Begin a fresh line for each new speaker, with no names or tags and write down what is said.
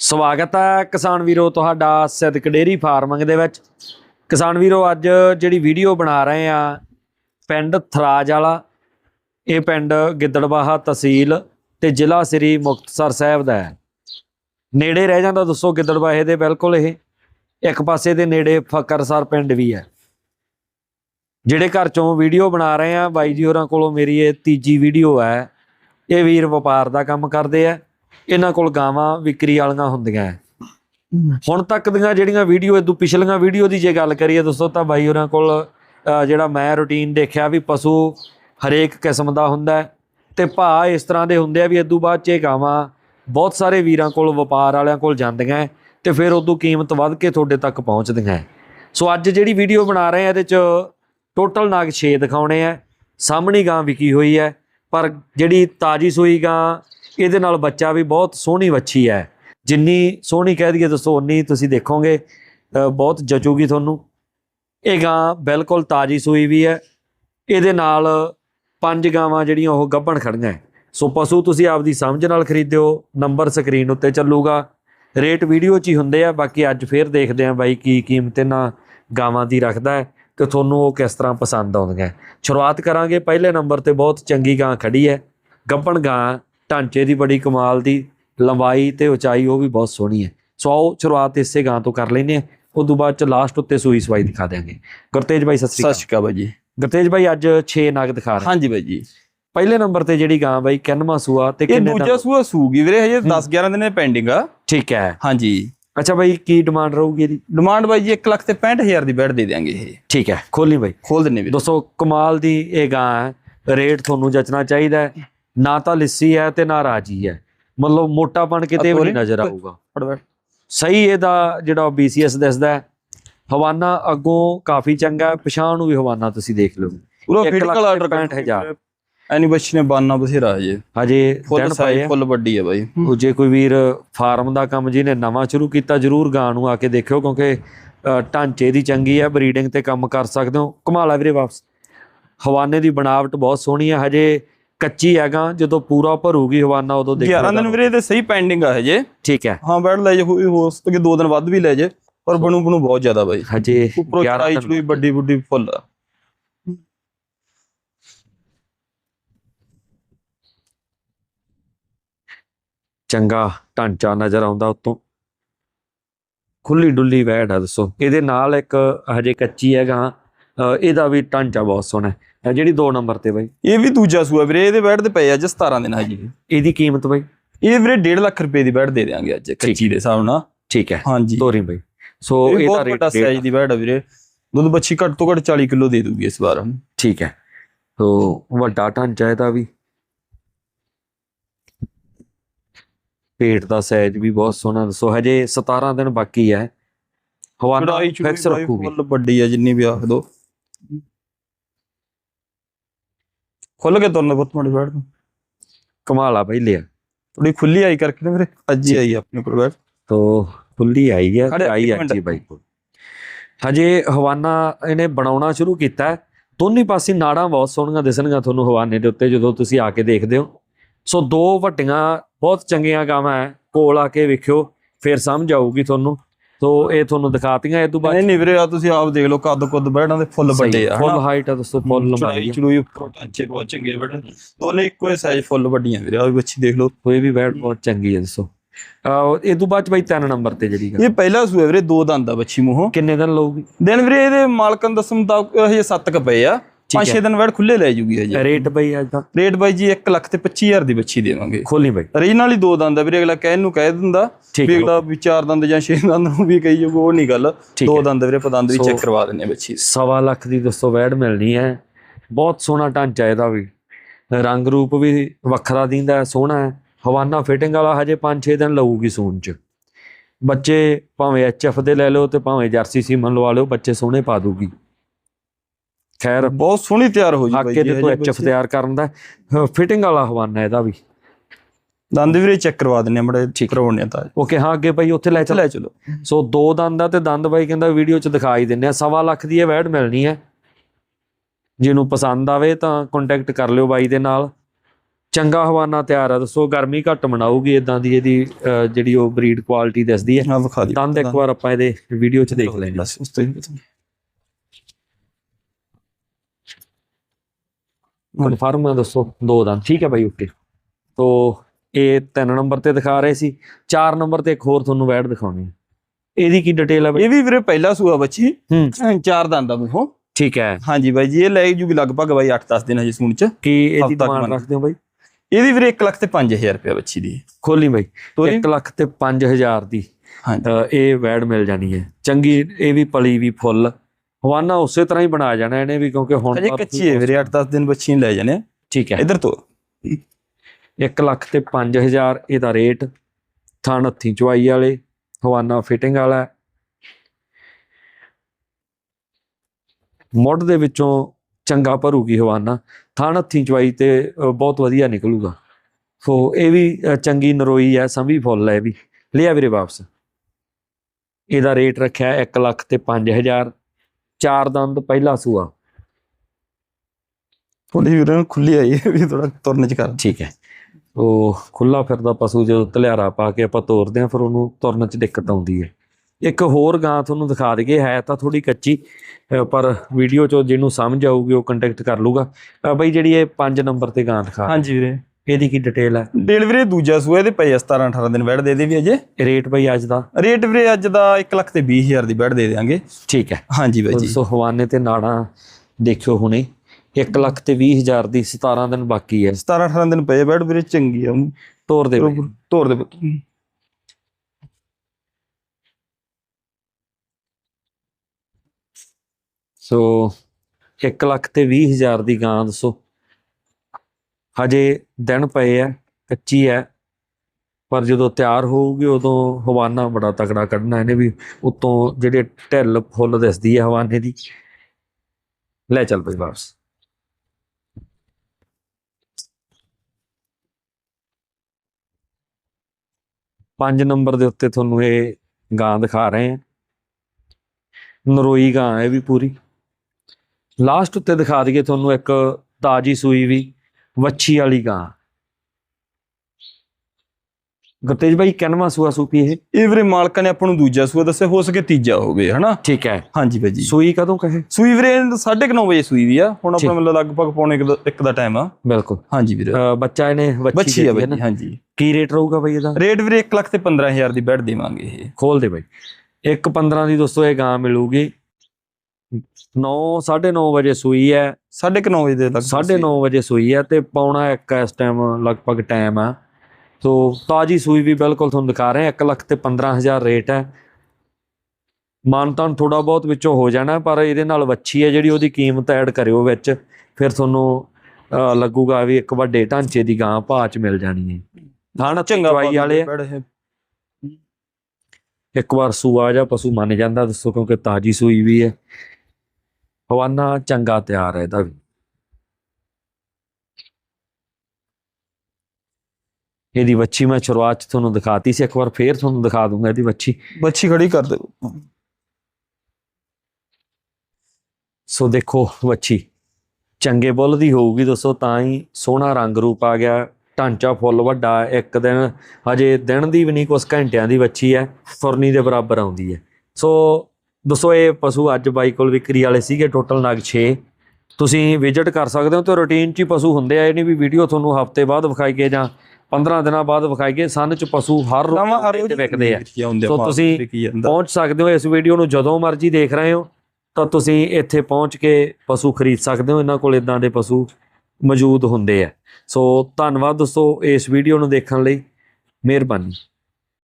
ਸਵਾਗਤ ਹੈ ਕਿਸਾਨ ਵੀਰੋ ਤੁਹਾਡਾ ਸਿੱਧਕ ਡੇਰੀ ਫਾਰਮਿੰਗ ਦੇ ਵਿੱਚ। ਕਿਸਾਨ ਵੀਰੋ, ਅੱਜ ਜਿਹੜੀ ਵੀਡੀਓ ਬਣਾ ਰਹੇ ਆ ਪਿੰਡ ਥਰਾਜ ਵਾਲਾ, ਇਹ ਪਿੰਡ ਗਿੱਦੜਬਾਹਾ ਤਹਿਸੀਲ ਤੇ ਜ਼ਿਲ੍ਹਾ ਸ੍ਰੀ ਮੁਕਤਸਰ ਸਾਹਿਬ ਦਾ ਹੈ। ਨੇੜੇ ਰਹਿ ਜਾਂਦਾ ਦੱਸੋ ਗਿੱਦੜਬਾਹੇ ਦੇ ਬਿਲਕੁਲ ਇਹ। ਇੱਕ ਪਾਸੇ ਦੇ ਨੇੜੇ ਫਕਰਸਰ ਪਿੰਡ ਵੀ ਹੈ। ਜਿਹੜੇ ਘਰ ਚੋਂ ਵੀਡੀਓ ਬਣਾ ਰਹੇ ਆ ਬਾਈ ਜੀ ਹੋਰਾਂ ਕੋਲੋਂ ਮੇਰੀ ਇਹ ਤੀਜੀ ਵੀਡੀਓ ਹੈ। ਇਹ ਵੀਰ ਵਪਾਰ ਦਾ ਕੰਮ ਕਰਦੇ ਆ। ਇਹਨਾਂ ਕੋਲ ਗਾਵਾਂ ਵਿਕਰੀ ਵਾਲੀਆਂ ਹੁੰਦੀਆਂ। ਹੁਣ ਤੱਕ ਦੀਆਂ ਜਿਹੜੀਆਂ ਵੀਡੀਓ ਇਦੋਂ ਪਿਛਲੀਆਂ ਵੀਡੀਓ ਦੀ ਜੇ ਗੱਲ ਕਰੀਏ ਦੋਸਤੋ ਤਾਂ ਬਾਈ ਹੋਰਾਂ ਕੋਲ ਜਿਹੜਾ ਮੈਂ ਰੁਟੀਨ ਦੇਖਿਆ ਵੀ ਪਸ਼ੂ ਹਰੇਕ ਕਿਸਮ ਦਾ ਹੁੰਦਾ ਤੇ ਭਾ ਇਸ ਤਰ੍ਹਾਂ ਦੇ ਹੁੰਦੇ ਆ ਵੀ ਇਦੋਂ ਬਾਅਦ ਚ ਇਹ ਗਾਵਾਂ ਬਹੁਤ ਸਾਰੇ ਵੀਰਾਂ ਕੋਲ ਵਪਾਰ ਵਾਲਿਆਂ ਕੋਲ ਜਾਂਦੀਆਂ ਤੇ ਫਿਰ ਉਦੋਂ ਕੀਮਤ ਵੱਧ ਕੇ ਤੁਹਾਡੇ ਤੱਕ ਪਹੁੰਚਦੀਆਂ। ਸੋ ਅੱਜ ਜਿਹੜੀ ਵੀਡੀਓ ਬਣਾ ਰਹੇ ਆ ਇਹਦੇ ਚ ਟੋਟਲ ਨਾਗ 6 ਦਿਖਾਉਣੇ ਆ ਸਾਹਮਣੀ ਗਾਂ ਵਿਕੀ ਹੋਈ ਹੈ ਪਰ ਜਿਹੜੀ ਤਾਜੀ ਸੂਈ ਗਾਂ ਇਹਦੇ ਨਾਲ ਬੱਚਾ ਵੀ ਬਹੁਤ ਸੋਹਣੀ ਵੱਛੀ ਹੈ। ਜਿੰਨੀ ਸੋਹਣੀ ਕਹਿ ਦਈਏ ਦੋਸਤੋ ਉਨੀ ਤੁਸੀਂ ਦੇਖੋਗੇ ਬਹੁਤ ਜਚੂਗੀ ਤੁਹਾਨੂੰ। ਇਹ ਗਾਂ ਬਿਲਕੁਲ ਤਾਜੀ ਸੂਈ ਵੀ ਹੈ। ਇਹਦੇ ਨਾਲ ਪੰਜ ਗਾਵਾਂ ਜਿਹੜੀਆਂ ਉਹ ਗੱਭਣ ਖੜੀਆਂ ਸੋ ਪਸ਼ੂ ਤੁਸੀਂ ਆਪਦੀ ਸਮਝ ਨਾਲ ਖਰੀਦਿਓ, ਨੰਬਰ ਸਕਰੀਨ ਉੱਤੇ ਚੱਲੂਗਾ। ਰੇਟ ਵੀਡੀਓ 'ਚ ਹੀ ਹੁੰਦੇ ਆ, ਬਾਕੀ ਅੱਜ ਫੇਰ ਦੇਖਦੇ ਆ ਬਾਈ ਕੀ ਕੀਮਤ ਇਹਨਾਂ ਗਾਵਾਂ ਦੀ ਰੱਖਦਾ ਹੈ ਤੇ ਤੁਹਾਨੂੰ ਉਹ ਕਿਸ ਤਰ੍ਹਾਂ ਪਸੰਦ ਆਉਂਦੀਆਂ ਸ਼ੁਰੂਆਤ ਕਰਾਂਗੇ, ਪਹਿਲੇ ਨੰਬਰ ਤੇ ਬਹੁਤ ਚੰਗੀ ਗਾਂ ਖੜੀ ਹੈ। ਗੱਭਣ ਗਾਂ ਢਾਂਚੇ ਦੀ ਬੜੀ ਕਮਾਲ ਦੀ ਲੰਬਾਈ ਤੇ ਉਚਾਈ ਉਹ ਵੀ ਬਹੁਤ ਸੋਹਣੀ ਹੈ। ਸੋ ਆਓ ਸ਼ੁਰੂਆਤ ਇਸੇ ਗਾਂ ਤੋਂ ਕਰ ਹਾਂ। ਉਸ ਤੋਂ ਬਾਅਦ ਚ ਲਾਸਟ ਉੱਤੇ ਸੂਈ ਸਵਾਈ ਦਿਖਾ ਦਿਆਂਗੇ। ਗੁਰਤੇਜ ਬਾਈ ਸਤਿ
ਸਤਿ
ਸ੍ਰੀ
ਸ਼੍ਰੀ ਅਕਾਲ ਬਾਈ ਜੀ।
ਅਕਾਲ ਗੁਰਤੇਜ ਬਾਈ ਅੱਜ 6 ਨਗ ਦਿਖਾ ਰਹੇ।
ਹਾਂਜੀ ਬਾਈ ਜੀ।
ਪਹਿਲੇ ਨੰਬਰ ਤੇ ਜਿਹੜੀ ਗਾਂ ਬਾਈ ਕਿੰਨਵਾਂ ਸੂਆ ਤੇ
ਇਹ
ਕਿੰਨੇ
ਦੂਜਾ
ਦਾ
ਸੂਆ ਸੂਗੀ ਵੀਰੇ ਹਜੇ 10 11 ਦਿਨ ਪੈਂਡਿੰਗ ਆ।
ਠੀਕ ਹੈ।
ਹਾਂਜੀ।
ਅੱਛਾ ਬਾਈ ਕੀ ਡਿਮਾਂਡ ਰਹੂਗੀ ਇਹਦੀ?
ਡਿਮਾਂਡ ਬਾਈ ਜੀ 1 ਲੱਖ ਤੇ 65000 ਦੀ ਬੈਡ ਦੇ ਦਿਆਂਗੇ ਇਹ।
ਠੀਕ ਹੈ। ਖੋਲੀ ਬਾਈ।
ਖੋਲ ਦਿੰਨੇ ਵੀਰੇ।
ਦੋਸਤੋ ਕਮਾਲ ਦੀ ਇਹ ਗਾਂ ਹੈ। ਰੇਟ ਤੁਹਾਨੂੰ ਜਚਣਾ ਚਾਹੀਦਾ ਹੈ। ਨਾ ਤਾਂ ਲਿੱਸੀ ਹੈ ਤੇ ਨਾ ਰਾਜੀ ਹੈ। ਮਤਲਬ ਮੋਟਾਪਣ ਕਿਤੇ ਵੀ ਨਹੀਂ ਨਜ਼ਰ ਆਊਗਾ। ਸਹੀ ਇਹਦਾ ਜਿਹੜਾ BCS ਦਿਸਦਾ ਹੈ ਹਵਾਨਾ ਅੱਗੋਂ ਕਾਫੀ ਚੰਗਾ ਹੈ ਪਛਾਣ ਨੂੰ ਵੀ ਹਵਾਨਾ ਤੁਸੀਂ ਦੇਖ ਲਓ।
ਪੂਰਾ
ਇੱਕ
ਫਿਟ
ਲੱਖ
ਕਲ
ਤੇ
ਆਰਡਰ
ਪੈਂਹਠ ਹਜ਼ਾਰ।
ਐਨੀ ਬੱਚੀ ਨੇ ਬਾਨਾ ਬਥੇਰਾ ਹਜੇ।
ਹਜੇ
ਫੁੱਲ
ਆ।
ਫੁੱਲ ਵੱਡੀ ਆ ਬਾਈ।
ਉਹ ਜੇ ਕੋਈ ਵੀਰ ਫਾਰਮ ਦਾ ਕੰਮ ਜਿਹਨੇ ਨਵਾਂ ਸ਼ੁਰੂ ਕੀਤਾ ਜਰੂਰ ਗਾਂ ਨੂੰ ਆ ਕੇ ਦੇਖਿਓ ਕਿਉਂਕਿ ਢਾਂਚੇ ਦੀ ਚੰਗੀ ਹੈ ਬਰੀਡਿੰਗ ਤੇ ਕੰਮ ਕਰ ਸਕਦੇ ਹੋ। ਕਮਾਲਾ ਵੀਰੇ ਵਾਪਸ। ਹਵਾਨੇ ਦੀ ਬਣਾਵਟ ਬਹੁਤ ਸੋਹਣੀ ਹੈ। ਹਜੇ ਕੱਚੀ ਹੈਗਾ ਜਦੋਂ ਪੂਰਾ ਭਰੂਗੀ ਹਵਾਨਾ ਉਦੋਂ
11
ਦੇਖੋ
ਦਿਨ ਵੀਰੇ ਇਹਦੇ ਸਹੀ ਪੈਂਡਿੰਗ ਆ ਹਜੇ।
ਠੀਕ ਹੈ।
ਹਾਂ ਬੈਡ ਲੈ ਜਾ ਹੋਈ ਹੋ ਸਕੇ ਦੋ ਦਿਨ ਵੱਧ ਵੀ ਲੈ ਜੇ ਪਰ ਬਣੂ ਬਣੂ ਬਹੁਤ ਜ਼ਿਆਦਾ ਬਾਈ।
ਹਜੇ
ਉੱਪਰੋਂ
11
ਚੜਾਈ ਚੜੂਈ ਵੱਡੀ ਵੱਡੀ ਫੁੱਲ ਆ।
ਚੰਗਾ ਢਾਂਚਾ ਨਜ਼ਰ ਆਉਂਦਾ ਉਤੋਂ। ਖੁੱਲੀ ਡੁੱਲੀ ਵੈੜ ਆ ਦੱਸੋ। ਇਹਦੇ ਨਾਲ ਇੱਕ ਹਜੇ ਕੱਚੀ ਹੈਗਾ ਇਹਦਾ ਵੀ ਢਾਂਚਾ ਬਹੁਤ ਸੋਹਣਾ ਹੈ। ਇਹ ਜਿਹੜੀ 2 ਨੰਬਰ ਤੇ ਬਾਈ।
ਇਹ ਵੀ ਦੂਜਾ ਸੂਆ ਵੀਰੇ ਇਹਦੇ ਬੈਡ ਤੇ ਪਏ ਅੱਜ 17 ਦਿਨ ਹਜੇ
ਇਹਦੀ ਕੀਮਤ ਬਾਈ?
ਇਹ ਵੀਰੇ 1.5 ਲੱਖ ਰੁਪਏ ਦੀ ਬੈਡ ਦੇ ਦਿਆਂਗੇ ਅੱਜ ਕੱਚੀ ਦੇ ਹਿਸਾਬ ਨਾਲ।
ਠੀਕ ਹੈ।
ਹਾਂਜੀ।
ਦੋਰੀ ਬਾਈ। ਸੋ
ਇਹ ਵੱਡਾ
ਰੇਟ
ਸਾਈਜ਼ ਦੀ ਬੈਡ ਵੀਰੇ। ਦੁੱਧ ਬੱਚੀ ਘੱਟ ਤੋਂ ਘੱਟ 40 ਕਿਲੋ ਦੇ ਦੂਗੀ ਇਸ ਵਾਰ
ਠੀਕ ਹੈ। ਸੋ ਵੱਡਾ ਢਾਂਚਾ ਇਹਦਾ ਵੀ। ਪੇਟ ਦਾ ਸਾਈਜ਼ ਵੀ ਬਹੁਤ ਸੋਹਣਾ। ਦੱਸੋ ਹਜੇ 17 ਦਿਨ ਬਾਕੀ ਹੈ। ਹਵਾਨਾ ਫਿਕਸ ਰੱਖੂਗੀ।
ਵੱਡੀ ਆ ਜਿੰਨੀ ਵੀ ਆਖ ਦੋ। ਖੁੱਲ ਕੇ ਤੁਰਨ ਬਹੁਤ ਮੋੜੀ ਬੈਡ
ਕਮਾਲ ਆ ਬਈ ਲਿਆ।
ਥੋੜੀ ਖੁੱਲੀ ਆਈ ਕਰਕੇ ਨਾ ਵੀਰੇ। ਅੱਜ ਹੀ ਆਈ ਆਪਣੇ ਕੋਲ ਬੈਡ
ਤੋ ਖੁੱਲੀ ਆਈ ਹੈ ਆਈ। ਅੱਜ ਬਾਈ ਕੋਲ। ਹਜੇ ਹਵਾਨਾ ਇਹਨੇ ਬਣਾਉਣਾ ਸ਼ੁਰੂ ਕੀਤਾ। ਦੋਨੀ ਪਾਸੇ ਨਾੜਾਂ ਬਹੁਤ ਸੋਹਣੀਆਂ ਦਿਸਣਗੀਆਂ ਤੁਹਾਨੂੰ ਹਵਾਨੇ ਦੇ ਉੱਤੇ ਜਦੋਂ ਤੁਸੀਂ ਆ ਕੇ ਦੇਖਦੇ ਹੋ। ਸੋ ਦੋ ਵੱਡੀਆਂ ਬਹੁਤ ਚੰਗੀਆਂ ਗਾਵਾਂ ਹੈ। ਕੋਲ ਆ ਕੇ ਵੇਖਿਓ ਫਿਰ ਸਮਝ ਆਊਗੀ ਤੁਹਾਨੂੰ। ਸੋ ਇਹ ਤੁਹਾਨੂੰ ਦਿਖਾਤੀਆਂ ਇਹ ਤੋਂ ਬਾਅਦ
ਨਹੀਂ ਨਹੀਂ ਵੀਰੇ ਆ ਤੁਸੀਂ ਆਪ ਦੇਖ ਲਓ ਕੱਦ ਕੁੱਦ ਬੈਡਾਂ ਦੇ ਫੁੱਲ ਵੱਡੇ ਆ
ਫੁੱਲ? ਹਾਈਟ ਆ ਦੋਸਤੋ ਫੁੱਲ ਲੰਬਾਈ।
ਚੜੂਈ ਉੱਪਰੋਂ ਟਾਂਚੇ ਬਹੁਤ ਚੰਗੇ ਬੈਡ ਦੋਨੇ ਇੱਕੋ ਸਾਈਜ਼ ਫੁੱਲ ਵੱਡੀਆਂ ਵੀਰੇ ਆ ਵੀ ਬੱਚੀ ਦੇਖ ਲਓ।
ਕੋਈ ਵੀ ਬੈਟ ਬਹੁਤ ਚੰਗੀ ਹੈ ਦੱਸੋ। ਅਹ ਇਹ ਤੋਂ ਬਾਅਦ ਬਾਈ ਤਿੰਨ ਨੰਬਰ ਤੇ ਜਿਹੜੀ ਗੱਲ।
ਇਹ ਪਹਿਲਾ ਸੂਆ ਵੀਰੇ ਦੋ ਦੰਦ ਆ ਬੱਚੀ ਮੂੰਹੋਂ।
ਕਿੰਨੇ ਦਿਨ ਲਊਗੀ?
ਦਿਨ ਵੀਰੇ ਇਹਦੇ ਮਾਲਕਨ ਦੱਸਣ ਮੁਤਾਬਕ ਹਜੇ 7 ਕ ਪਏ ਆ।
ਠੀਕ
5-6 ਦਿਨ ਬਾਅਦ ਖੁੱਲੇ ਲੈ ਜੂਗੀ ਹਜੇ।
ਰੇਟ ਬਈ ਅੱਜ ਦਾ
ਰੇਟ ਬਾਈ ਜੀ 1 ਲੱਖ ਤੇ 25000 ਦੀ ਬੱਚੀ ਦੇਵਾਂਗੇ।
ਖੋਲੀ ਬਈ।
ਰੀਜਨਲ ਹੀ ਦੋ ਦੰਦ ਆ ਵੀਰੇ ਅਗਲਾ ਕਹਿਣ ਨੂੰ ਕਹਿ ਦਿੰਦਾ ਵੀ ਅਗਲਾ ਵੀ ਚਾਰ ਦੰਦ ਜਾਂ ਛੇ ਦੰਦ ਨੂੰ ਵੀ ਕਹੀ ਜਾਊਗਾ ਉਹ ਨਹੀਂ ਗੱਲ। ਦੋ। ਦੰਦ ਵੀਰੇ ਪਦੰਦ ਵੀ ਚੈੱਕ ਕਰਵਾ ਦਿੰਨੇ ਬੱਚੀ।
ਸਵਾ ਲੱਖ ਦੀ ਦੋਸਤੋ ਵੈੜ ਮਿਲਣੀ ਹੈ। ਬਹੁਤ ਸੋਹਣਾ ਢਾਂਚਾ ਇਹਦਾ ਵੀ। ਰੰਗ ਰੂਪ ਵੀ ਵੱਖਰਾ ਦਿੰਦਾ ਸੋਹਣਾ ਹੈ। ਹਵਾਨਾ ਫਿਟਿੰਗ ਵਾਲਾ ਹਜੇ 5-6 ਦਿਨ ਲਊਗੀ ਸੂਨ ਚ। ਬੱਚੇ ਭਾਵੇਂ ਐਚਐਫ ਦੇ ਲੈ ਲਓ ਤੇ ਭਾਵੇਂ ਜਰਸੀ ਸੀਮਨ ਲਵਾ ਲਓ ਬੱਚੇ ਸੋਹਣੇ ਪਾ ਦੂਗੀ ਖੈਰ
ਬਹੁਤ ਸੋਹਣੀ ਤਿਆਰ ਹੋ ਜੂ ਬਾਈ
ਹਾਕੇ
ਜੀ
ਦੇ ਤੋਂ
ਹਜੇ
ਐਚਐਫ। ਤਿਆਰ ਕਰਨ ਦਾ। ਫਿਟਿੰਗ ਵਾਲਾ ਹਵਾਨਾ ਇਹਦਾ ਵੀ।
ਦੰਦ ਵੀਰੇ ਚੈੱਕ ਕਰਵਾ ਦਿੰਨੇ ਮੜੇ
ਠੀਕ।
ਕਰਵਾਉਣੇ ਤਾਂ।
ਓਕੇ ਹਾਂ ਅੱਗੇ ਭਾਈ ਉੱਥੇ ਲੈ ਚੱਲ।
ਲੈ ਚਲੋ।
ਸੋ ਦੋ ਦੰਦ ਆ ਤੇ ਦੰਦ ਬਾਈ ਕਹਿੰਦਾ ਵੀਡੀਓ ਚ ਦਿਖਾ ਹੀ ਦਿੰਨੇ ਆ। ਸਵਾ ਲੱਖ ਦੀ ਇਹ ਵੈੜ ਮਿਲਣੀ ਹੈ। ਜਿਹਨੂੰ ਪਸੰਦ ਆਵੇ ਤਾਂ ਕੰਟੈਕਟ ਕਰ ਲਿਓ ਬਾਈ ਦੇ ਨਾਲ। ਚੰਗਾ ਹਵਾਨਾ ਤਿਆਰ ਆ। ਦੱਸੋ ਗਰਮੀ ਘੱਟ ਮਨਾਊਗੀ ਇਦਾਂ ਦੀ ਇਹਦੀ ਜਿਹੜੀ ਉਹ ਬਰੀਡ ਕੁਆਲਿਟੀ ਦੱਸਦੀ ਹੈ। ਦੰਦ ਇੱਕ ਵਾਰ ਆਪਾਂ ਇਹਦੇ ਵੀਡੀਓ 'ਚ ਦੇਖ
ਬਸ ਉਸ ਤੋਂ ਹੀ
ਕਨਫਰਮ ਦੱਸੋ ਦੋ ਦੰਦ ਠੀਕ ਹੈ ਬਾਈ ਓਕੇ ਤੋ ਇਹ ਤਿੰਨ ਨੰਬਰ ਤੇ ਦਿਖਾ ਰਹੇ ਸੀ। ਚਾਰ ਨੰਬਰ ਤੇ ਇੱਕ ਹੋਰ ਤੁਹਾਨੂੰ ਵੈਡ ਦਿਖਾਉਣੀ ਹੈ। ਇਹਦੀ ਕੀ ਡਿਟੇਲ ਹੈ ਬਾਈ?
ਇਹ ਵੀ ਵੀਰੇ ਪਹਿਲਾ ਸੂਆ ਬੱਚੀ। ਚਾਰ ਦੰਦ ਆ ਮੂੰਹੋਂ
ਠੀਕ ਹੈ।
ਹਾਂਜੀ ਬਾਈ ਜੀ ਇਹ ਲੈ ਜੂਗੀ ਲਗਭਗ ਬਾਈ 8-10 ਦਿਨ ਹਜੇ ਸੂਣ ਚ।
ਕੀ ਇਹਦੀ ਡਿਮਾਂਡ। ਰੱਖਦੇ ਹੋ ਬਾਈ?
ਇਹਦੀ ਵੀਰੇ 1 ਲੱਖ ਤੇ 5000 ਰੁਪਏ ਬੱਚੀ ਦੀ।
ਖੋਲੀ ਬਾਈ।
ਤੋਰੀ।
1 ਲੱਖ ਤੇ 5000 ਦੀ। ਇਹ ਵੈਡ ਮਿਲ ਜਾਣੀ ਹੈ। ਚੰਗੀ ਇਹ ਵੀ ਪਲੀ ਵੀ ਫੁੱਲ। ਹਵਾਨਾ ਉਸੇ ਤਰ੍ਹਾਂ ਹੀ ਬਣਾ ਜਾਣਾ ਇਹਨੇ ਵੀ ਕਿਉਂਕਿ ਹੁਣ ਤਾਂ
ਕੱਚੀ ਹੈ ਵੀਰੇ 8-10 ਦਿਨ ਬੱਚੀ ਲੈ ਜਾਣੇ।
ਠੀਕ ਹੈ।
ਇੱਧਰ ਤੋਂ
1 ਲੱਖ ਤੇ 5000 ਇਹਦਾ ਰੇਟ ਥਣ ਹੱਥੀ ਚਵਾਈ ਵਾਲੇ ਹਵਾਨਾ ਫਿਟਿੰਗ ਵਾਲਾ। ਮੁੱਢ ਦੇ ਵਿੱਚੋਂ ਚੰਗਾ ਭਰੂਗੀ ਹਵਾਨਾ। ਥਣ ਹੱਥੀ ਚਵਾਈ ਤੇ ਬਹੁਤ ਵਧੀਆ ਨਿਕਲੂਗਾ। ਸੋ ਇਹ ਵੀ ਚੰਗੀ ਨਰੋਈ ਹੈ ਸੰਭੀ ਫੁੱਲ ਹੈ ਇਹ ਵੀ। ਲਿਆ ਵੀਰੇ ਵਾਪਸ। ਇਹਦਾ ਰੇਟ ਰੱਖਿਆ 1 ਲੱਖ ਤੇ 5000 ਚਾਰ ਦੰਦ ਪਹਿਲਾ ਸੂਆ।
ਥੋੜੀ ਵੀਰੇ ਨੂੰ ਖੁੱਲੀ ਆਈ ਹੈ ਵੀ ਥੋੜਾ ਤੁਰਨ ਚ ਕਰ।
ਠੀਕ ਹੈ। ਉਹ ਖੁੱਲਾ ਫਿਰਦਾ ਪਸ਼ੂ ਜਦੋਂ ਧਲਿਆਰਾ ਪਾ ਕੇ ਆਪਾਂ ਤੋਰਦੇ ਹਾਂ ਫਿਰ ਉਹਨੂੰ ਤੁਰਨ 'ਚ ਦਿੱਕਤ ਆਉਂਦੀ ਹੈ। ਇੱਕ ਹੋਰ ਗਾਂ ਤੁਹਾਨੂੰ ਦਿਖਾ ਦਈਏ ਹੈ ਤਾਂ ਥੋੜੀ ਕੱਚੀ ਪਰ ਵੀਡੀਓ 'ਚੋਂ ਜਿਹਨੂੰ ਸਮਝ ਆਊਗੀ ਉਹ ਕੰਟੈਕਟ ਕਰ ਲੂਗਾ ਬਈ ਜਿਹੜੀ ਇਹ 5 ਨੰਬਰ ਤੇ ਗਾਂ ਦਿਖਾ।
ਹਾਂਜੀ ਵੀਰੇ।
ਇਹਦੀ ਕੀ ਡਿਟੇਲ ਹੈ?
ਡਿਲੀਵਰੀ ਦੂਜਾ ਸੂਆ ਇਹਦੇ ਪਏ 17 18 ਦਿਨ ਬੈਠ ਦੇ ਦੇ ਵੀ ਅਜੇ।
ਰੇਟ ਬਈ ਅੱਜ ਦਾ?
ਰੇਟ ਵੀਰੇ ਅੱਜ ਦਾ 1 ਲੱਖ ਤੇ 20000 ਦੀ ਬੈਠ ਦੇ ਦੇਾਂਗੇ
ਠੀਕ ਹੈ।
ਹਾਂਜੀ ਬਾਈ ਜੀ।
ਸੋ ਹਵਾਨੇ ਤੇ ਨਾੜਾਂ ਦੇਖਿਓ ਹੁਣੇ। 1 ਲੱਖ ਤੇ 20000 ਦੀ 17 ਦਿਨ ਬਾਕੀ ਹੈ।
17 18 ਦਿਨ ਪਏ ਬੈਠ ਵੀਰੇ ਚੰਗੀ ਆ
ਤੋਰ ਦੇ।
ਤੋਰ ਦੇ।
ਸੋ 1 ਲੱਖ ਤੇ 20000 ਦੀ ਗਾਂ ਦੱਸੋ। ਹਜੇ ਦਿਨ ਪਏ ਆ, ਕੱਚੀ ਹੈ ਪਰ ਜਦੋਂ ਤਿਆਰ ਹੋਊਗੀ, ਉਦੋਂ ਹਵਾਨਾ ਬੜਾ ਤਕੜਾ ਕੱਢਣਾ ਇਹਨੇ ਵੀ। ਉਤੋਂ ਜਿਹੜੇ ਢਿੱਲ ਫੁੱਲ ਦਿਸਦੀ ਹੈ ਹਵਾਨੇ ਦੀ। ਲੈ ਚੱਲ ਬਈ ਵਾਪਸ। ਪੰਜ ਨੰਬਰ ਦੇ ਉੱਤੇ ਤੁਹਾਨੂੰ ਇਹ ਗਾਂ ਦਿਖਾ ਰਹੇ ਹਾਂ। ਨਰੋਈ ਗਾਂ ਹੈ ਇਹ ਵੀ ਪੂਰੀ। ਲਾਸਟ ਉੱਤੇ ਦਿਖਾ ਦਈਏ ਤੁਹਾਨੂੰ ਇੱਕ ਤਾਜੀ ਸੂਈ ਵੀ। ਵੱਛੀ ਵਾਲੀ ਗਾਂ। ਗੁਰਤੇਜ ਭਾਈ ਕਿੰਨਵਾਂ ਸੂਆ ਸੂਪੀ ਇਹ?
ਇਹ ਵੀਰੇ ਮਾਲਕਾਂ ਨੇ ਆਪਾਂ ਨੂੰ ਦੂਜਾ ਸੂਆ ਦੱਸਿਆ ਹੋ ਸਕੇ ਤੀਜਾ ਹੋਵੇ ਹਨਾ?
ਠੀਕ ਹੈ।
ਹਾਂਜੀ ਬਾਈ ਜੀ।
ਸੂਈ ਕਦੋਂ ਕਹੇ?
ਸੂਈ ਵੀਰੇ 9:30 ਵਜੇ ਸੂਈ ਵੀ ਆ। ਹੁਣ। ਆਪਣਾ ਮਤਲਬ ਲਗਭਗ ਪੌਣੇ ਇੱਕ ਦਾ- ਟਾਈਮ ਆ।
ਬਿਲਕੁਲ।
ਹਾਂਜੀ ਵੀਰੇ।
ਬੱਚਾ ਇਹਨੇ ਵੱਛੀ
ਬੱਚੀ ਆ
ਨਾ?
ਹਾਂਜੀ।
ਕੀ ਰੇਟ ਰਹੂਗਾ ਬਾਈ ਇਹਦਾ?
ਰੇਟ ਵੀਰੇ 1 ਲੱਖ ਤੇ 15000 ਦੀ ਬੈੱਡ ਦੇਵਾਂਗੇ ਇਹ।
ਖੋਲ ਦੇ ਬਾਈ। ਇੱਕ 15 ਦੀ ਦੋਸਤੋ ਇਹ ਗਾਂ ਮਿਲੂਗੀ। 9 9:30 ਵਜੇ ਸੂਈ ਹੈ।
9:30 ਵਜੇ ਦੇ ਲਗਭਗ
9:30 ਵਜੇ ਸੂਈ ਹੈ ਤੇ ਪੌਣਾ ਇੱਕ ਇਸ ਟਾਈਮ ਲਗਭਗ ਟਾਈਮ ਆ। ਸੋ ਤਾਜੀ ਸੂਈ ਵੀ ਬਿਲਕੁਲ ਤੁਹਾਨੂੰ ਦਿਖਾ ਰਹੇ ਹਾਂ। 1 ਲੱਖ ਤੇ 15000 ਰੇਟ ਹੈ। ਮਾਨਤਾਨ ਥੋੜਾ ਬਹੁਤ ਵਿੱਚੋਂ ਹੋ ਜਾਣਾ ਪਰ ਇਹਦੇ ਨਾਲ ਵੱਛੀ ਹੈ ਜਿਹੜੀ ਉਹਦੀ ਕੀਮਤ ਐਡ ਕਰਿਓ ਵਿੱਚ। ਫਿਰ ਤੁਹਾਨੂੰ ਲੱਗੂਗਾ ਵੀ ਇੱਕ ਵੱਡੇ ਢਾਂਚੇ ਦੀ ਗਾਂ ਭਾਅ ਚ ਮਿਲ ਜਾਣੀ ਹੈ। ਥਾਣ
ਚੰਗਾ
ਚਵਾਈ ਵਾਲੇ ਇੱਕ ਵਾਰ ਸੂਆ ਜਾਂ ਪਸ਼ੂ ਮੰਨ ਜਾਂਦਾ ਦੱਸੋ ਕਿਉਂਕਿ ਤਾਜੀ ਸੂਈ ਵੀ ਹੈ। ਹਵਾਨਾ ਚੰਗਾ ਤਿਆਰ ਹੈ ਇਹਦਾ ਵੀ। ਇਹਦੀ ਵੱਛੀ ਮੈਂ ਸ਼ੁਰੂਆਤ ਚ ਤੁਹਾਨੂੰ ਦਿਖਾਤੀ ਸੀ ਇੱਕ ਵਾਰ ਫੇਰ ਤੁਹਾਨੂੰ ਦਿਖਾ ਦੂੰਗਾ ਇਹਦੀ ਵੱਛੀ।
ਬੱਚੀ ਖੜੀ ਕਰ ਦੇ।
ਸੋ ਦੇਖੋ ਵੱਛੀ ਚੰਗੇ ਬੁੱਲ ਦੀ ਹੋਊਗੀ ਦੋਸਤੋ ਤਾਂ ਹੀ ਸੋਹਣਾ ਰੰਗ ਰੂਪ ਆ ਗਿਆ ਢਾਂਚਾ ਫੁੱਲ ਵੱਡਾ ਇੱਕ ਦਿਨ ਹਜੇ ਦਿਨ ਦੀ ਵੀ ਨਹੀਂ ਕੁਝ ਘੰਟਿਆਂ ਦੀ ਵੱਛੀ ਹੈ ਫੁਰਨੀ ਦੇ ਬਰਾਬਰ ਆਉਂਦੀ ਹੈ। ਸੋ ਦੋਸਤੋ ਇਹ ਪਸ਼ੂ ਅੱਜ ਬਾਈ ਕੋਲ ਵਿਕਰੀ ਵਾਲੇ ਸੀਗੇ ਟੋਟਲ ਨਗ 6 ਤੁਸੀਂ ਵਿਜ਼ਿਟ ਕਰ ਸਕਦੇ ਹੋ ਤੇ ਰੂਟੀਨ 'ਚ ਹੀ ਪਸ਼ੂ ਹੁੰਦੇ ਆ ਇਹ ਨਹੀਂ ਵੀ ਵੀਡੀਓ ਤੁਹਾਨੂੰ ਹਫ਼ਤੇ ਬਾਅਦ ਵਿਖਾਈ ਗਏ ਜਾਂ 15 ਦਿਨਾਂ ਬਾਅਦ ਵਿਖਾਈ ਗਏ ਸੰਨ 'ਚ ਪਸ਼ੂ ਹਰ ਰੋਜ਼ ਵਿਕਦੇ ਆ। ਸੋ ਤੁਸੀਂ ਪਹੁੰਚ ਸਕਦੇ ਹੋ ਇਸ ਵੀਡੀਓ ਨੂੰ ਜਦੋਂ ਮਰਜ਼ੀ ਦੇਖ ਰਹੇ ਹੋ ਤਾਂ ਤੁਸੀਂ ਇੱਥੇ ਪਹੁੰਚ ਕੇ ਪਸ਼ੂ ਖਰੀਦ ਸਕਦੇ ਹੋ ਇਹਨਾਂ ਕੋਲ ਇਦਾਂ ਦੇ ਪਸ਼ੂ ਮੌਜੂਦ ਹੁੰਦੇ ਆ। ਸੋ ਧੰਨਵਾਦ ਦੋਸਤੋ ਇਸ ਵੀਡੀਓ ਨੂੰ ਦੇਖਣ ਲਈ ਮਿਹਰਬਾਨੀ।